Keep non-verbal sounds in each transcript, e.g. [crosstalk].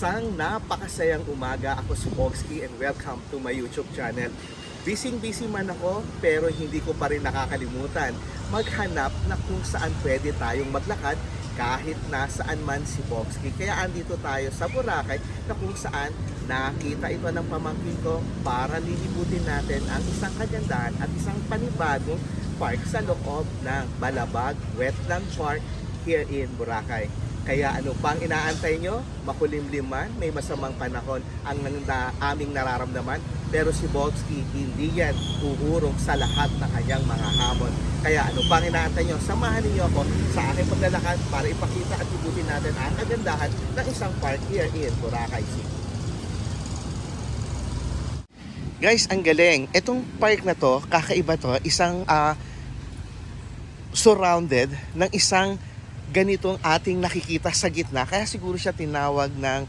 Isang napakasayang umaga. Ako si Bogsky and welcome to my YouTube channel. Busy-busy man ako pero hindi ko pa rin nakakalimutan maghanap na kung saan pwede tayong maglakad kahit nasaan man si Bogsky. Kaya andito tayo sa Boracay na kung saan nakita ito ng pamangkin ko para lilibutin natin ang isang kagandahan at isang panibagong park sa loob ng Balabag Wetland Park here in Boracay. Kaya ano pang inaantay nyo? Makulimlim man, may masamang panahon ang na, aming nararamdaman. Pero si Bogsky, hindi yan uhurong sa lahat ng kanyang mga hamon. Kaya ano pang inaantay nyo? Samahan niyo ako sa aking paglalakad para ipakita at ibutin natin ang kagandahan ng isang park here in Boracay City. Guys, ang galing. Itong park na to, kakaiba to, isang ah, surrounded ng isang ganitong ating nakikita sa gitna. Kaya siguro siya tinawag ng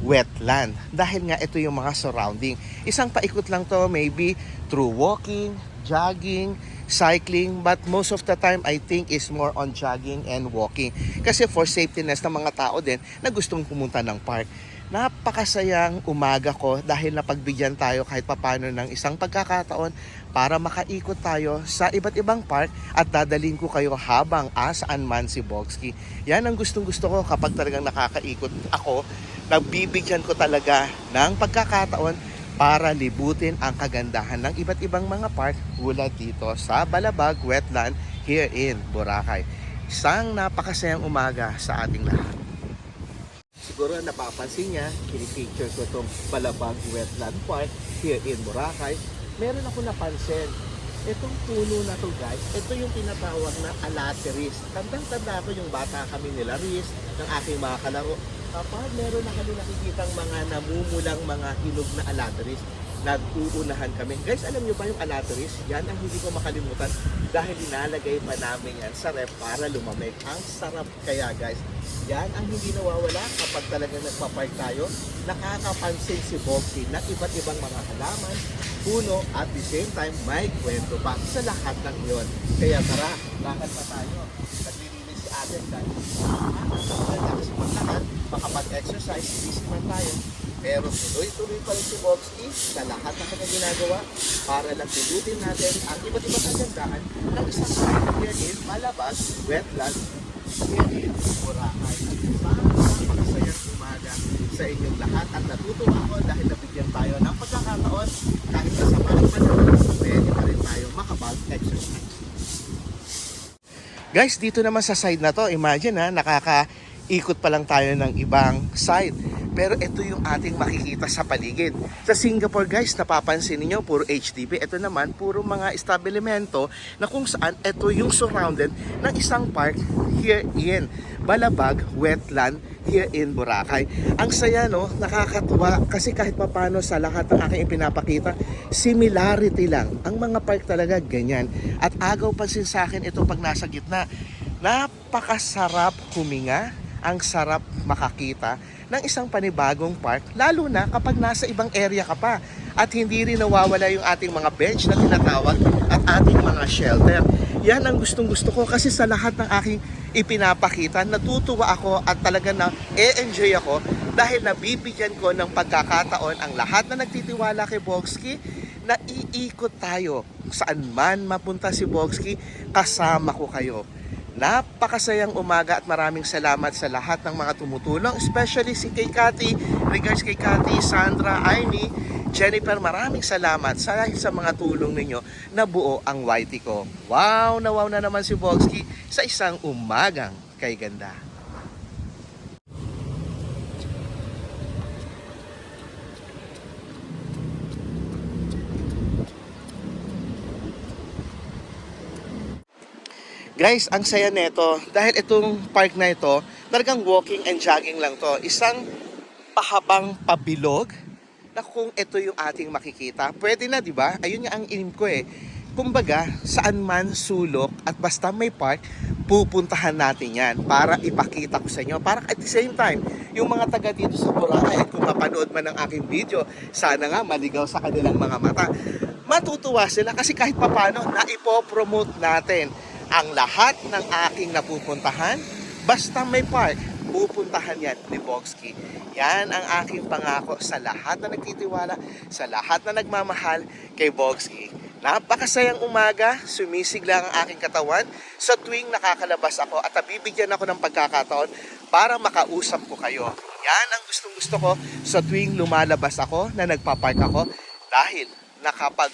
wetland. Dahil nga ito yung mga surrounding. Isang paikot lang to, maybe through walking, jogging, cycling, but most of the time I think is more on jogging and walking. Kasi for safetyness ng mga tao din na gustong pumunta ng park. Napakasayang umaga ko dahil napagbigyan tayo kahit papano ng isang pagkakataon para makaikot tayo sa iba't ibang park at dadalhin ko kayo habang asaan man si Bogsky. Yan ang gustong gusto ko kapag talagang nakakaikot ako, nagbibigyan ko talaga ng pagkakataon para libutin ang kagandahan ng iba't ibang mga park tulad dito sa Balabag Wetland here in Boracay. Isang napakasayang umaga sa ating lahat. Siguro napapansin niya, pinipicture ko itong Balabag Wetland Park here in Boracay. Meron ako napansin, itong puno na to guys, ito yung tinatawag na alateris. Tandang-tanda ko yung bata kami nila Riz, ng aking mga kalaro. Kapag meron na kami nakikitang mga namumulang mga hinog na alateris, nag-uunahan kami. Guys, alam niyo ba yung alateris? Yan ang hindi ko makalimutan dahil inalagay pa namin yan sa ref para lumamig. Ang sarap kaya guys. Yan ang hindi nawawala kapag talagang nagpa-park tayo. Nakakapansin si Bogsy ng iba't ibang mga halaman, puno, at the same time may kwento pa sa lahat ng iyon. Kaya tara, lakad pa tayo. Naglilinis si Ate guys. Relax maglakad, makapag-exercise, busy man tayo. Pero tuloy-tuloy pa rin si Bogsy sa lahat ng kanyang ginagawa para lang pilutin natin ang iba't ibang kagandahan ng isang site here in Malabas, Wetland, here in Boracay. Napakasayang umaga sa inyong lahat at natutuwa ako dahil nabigyan tayo ng pagkakataon kahit na sa panahon, pwede pa rin tayo makapag-exercise. Guys, dito naman sa side na to, imagine ha, nakakaikot pa lang tayo ng ibang side. Pero ito yung ating makikita sa paligid. Sa Singapore guys, napapansin niyo puro HDB. Ito naman, puro mga establishmento na kung saan ito yung surrounded ng isang park here in Balabag Wetland here in Boracay. Ang saya no, nakakatuwa kasi kahit papano sa lahat ng aking ipinapakita, similarity lang. Ang mga park talaga ganyan. At agaw pansin sa akin ito pag nasa gitna. Napakasarap huminga, ang sarap makakita ng isang panibagong park, lalo na kapag nasa ibang area ka pa at hindi rin nawawala yung ating mga bench na tinatawag at ating mga shelter. Yan ang gustong gusto ko kasi sa lahat ng aking ipinapakita, natutuwa ako at talaga na e-enjoy ako dahil nabibigyan ko ng pagkakataon ang lahat na nagtitiwala kay Bogsky na iikot tayo saan man mapunta si Bogsky, kasama ko kayo. Napakasayang umaga at maraming salamat sa lahat ng mga tumutulong, especially si kay Cathy, regards kay Cathy, Sandra, Aimee, Jennifer, maraming salamat sa sa mga tulong ninyo na buo ang YT ko. Wow na wow na naman si Bogsky sa isang umagang kay ganda. Guys, ang saya nito dahil itong park na ito, talagang walking and jogging lang to. Isang pahabang pabilog na kung ito yung ating makikita, pwede na, di ba? Ayun nga ang inim ko eh. Kumbaga, saan man sulok at basta may park, pupuntahan natin yan para ipakita ko sa inyo. Para at the same time, yung mga taga dito sa Boracay, kung mapanood man ang aking video, sana nga maligaw sa kanilang mga mata. Matutuwa sila kasi kahit papano, na ipopromote natin ang lahat ng aking napupuntahan, basta may park, pupuntahan yan ni Bogsky. Yan ang aking pangako sa lahat na nagtitiwala, sa lahat na nagmamahal kay Bogsky. Napakasayang umaga, sumisigla ang aking katawan sa tuwing nakakalabas ako at nabibigyan ako ng pagkakataon para makausap ko kayo. Yan ang gustong gusto ko sa tuwing lumalabas ako na nagpapark ako dahil nakapag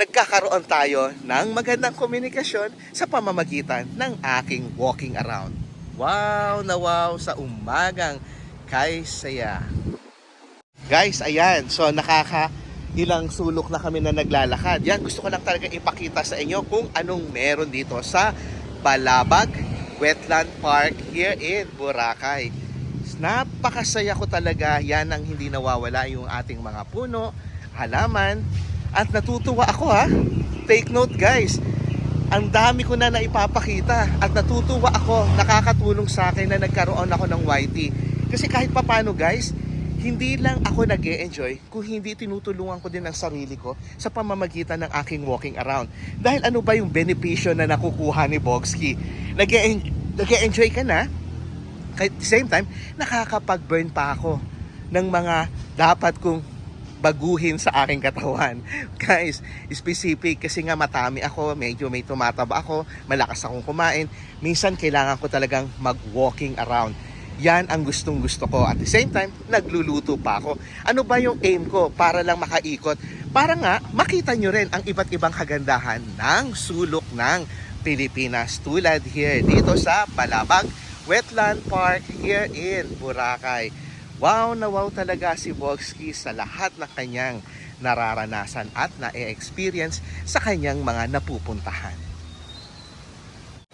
nagkakaroon tayo ng magandang komunikasyon sa pamamagitan ng aking walking around. Wow na wow sa umagang kay saya. Guys, ayan. So nakaka ilang sulok na kami na naglalakad. Yan, gusto ko lang talaga ipakita sa inyo kung anong meron dito sa Balabag Wetland Park here in Boracay. Napakasaya ko talaga. Yan ang hindi nawawala yung ating mga puno, halaman, at natutuwa ako ha. Take note guys. Ang dami ko na naipapakita at natutuwa ako, nakakatulong sa akin na nagkaroon ako ng YT. Kasi kahit papano guys, hindi lang ako nag enjoy kung hindi tinutulungan ko din ang sarili ko sa pamamagitan ng aking walking around. Dahil ano ba yung benepisyo na nakukuha ni Bogsky? nag enjoy ka na, the same time, nakakapag-burn pa ako ng mga dapat kong baguhin sa aking katawan. [laughs] Guys, specific kasi nga matami ako, medyo may tumataba ako, malakas akong kumain. Minsan kailangan ko talagang mag-walking around. Yan ang gustong gusto ko. At the same time, nagluluto pa ako. Ano ba yung aim ko para lang makaikot? Para nga makita nyo rin ang iba't ibang kagandahan ng sulok ng Pilipinas tulad here dito sa Balabag Wetland Park here in Boracay. Wow na wow talaga si Bogsky sa lahat na kanyang nararanasan at na-experience sa kanyang mga napupuntahan.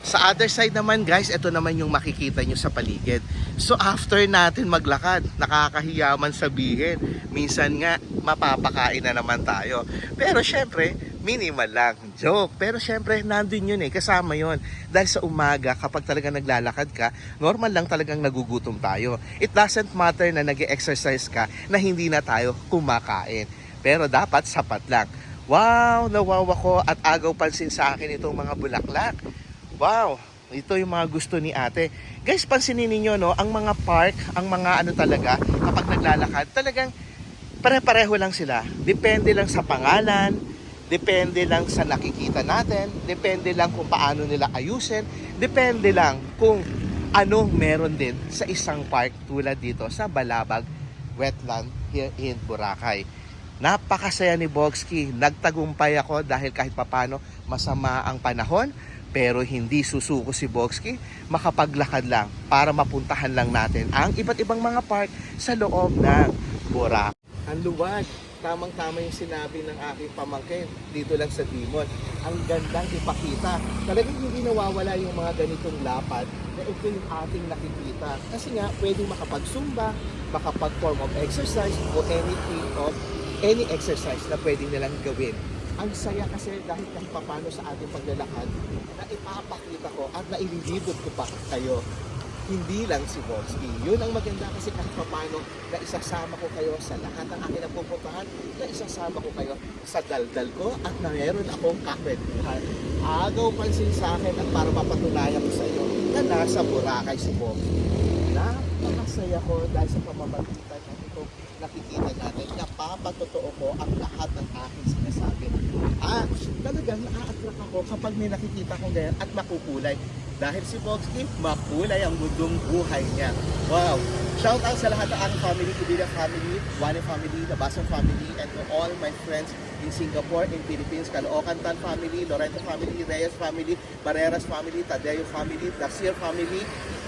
Sa other side naman guys, ito naman yung makikita nyo sa paligid. So after natin maglakad, nakakahiyaman sabihin, minsan nga mapapakain na naman tayo. Pero syempre, minimal lang. Joke. Pero syempre, nandun yun eh. Kasama yun. Dahil sa umaga, kapag talaga naglalakad ka, normal lang talagang nagugutom tayo. It doesn't matter na nag exercise ka na hindi na tayo kumakain. Pero dapat sapat lang. Wow, nawawa ko at agaw pansin sa akin itong mga bulaklak. Wow, ito yung mga gusto ni ate. Guys, pansinin niyo no, ang mga park, ang mga ano talaga, kapag naglalakad, talagang pare-pareho lang sila. Depende lang sa pangalan, depende lang sa nakikita natin, depende lang kung paano nila ayusin, depende lang kung ano meron din sa isang park tulad dito sa Balabag Wetland here in Boracay. Napakasaya ni Bogsky. Nagtagumpay ako dahil kahit papano masama ang panahon pero hindi susuko si Bogsky, makapaglakad lang para mapuntahan lang natin ang iba't ibang mga park sa loob ng Boracay. Ang luwag, tamang-tama yung sinabi ng aking pamangkin dito lang sa Dimon. Ang gandang ipakita. Talagang hindi nawawala yung mga ganitong lapad na ito yung ating nakikita. Kasi nga, pwedeng makapag-zumba, makapag-form of exercise o anything of any exercise na pwedeng nilang gawin. Ang saya kasi dahil kahit papano sa ating paglalakad, na ipapakita ko at naililibot ko pa kayo hindi lang si Volsky. Yun ang maganda kasi kahit papano na isasama ko kayo sa lahat ng aking napupuntahan, na isasama ko kayo sa daldal ko at na meron akong kakwentuhan. Agaw pansin sa akin at para mapatunayan ko sa iyo na nasa Boracay si Volsky. Napakasaya ko dahil sa pamamagitan ng itong nakikita natin, napapatotoo ko ang lahat ng aking sinasabi. At talagang na-attract ako kapag may nakikita kong ganyan at makukulay. Dahil si Bogsky, makulay ang mundong buhay niya. Wow! Shout out sa lahat ng family, Kubila family, Wane family, Nabasong family, and to all my friends in Singapore, in Philippines, Caloocan Tan family, Lorento family, Reyes family, Barreras family, Tadeo family, Dasir family,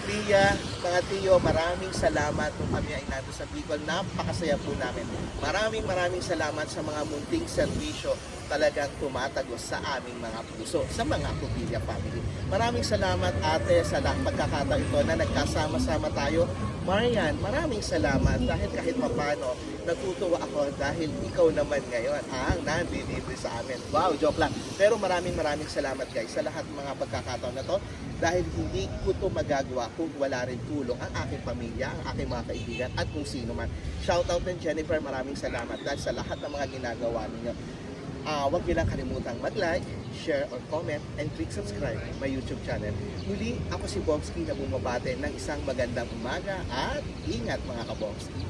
Tia, mga tiyo, maraming salamat nung kami ay nandun sa Bicol. Napakasaya po namin. Maraming maraming salamat sa mga munting serbisyo talagang tumatagos sa aming mga puso, sa mga Kupilya family. Maraming salamat ate sa lahat pagkakataon ito na nagkasama-sama tayo. Marian, maraming salamat dahil kahit papano natutuwa ako dahil ikaw naman ngayon ang nandilibre sa amin. Wow, joke lang. Pero maraming maraming salamat guys sa lahat ng mga pagkakataon na to dahil hindi ko to magagawa kung wala rin tulong ang aking pamilya, ang aking mga kaibigan at kung sino man. Shoutout din Jennifer, maraming salamat dahil sa lahat ng mga ginagawa ninyo. Ah, huwag niyo lang kalimutang mag-like, share, or comment, and click subscribe my YouTube channel. Muli, ako si Bobski na bumabate ng isang magandang umaga at ingat mga kabobski.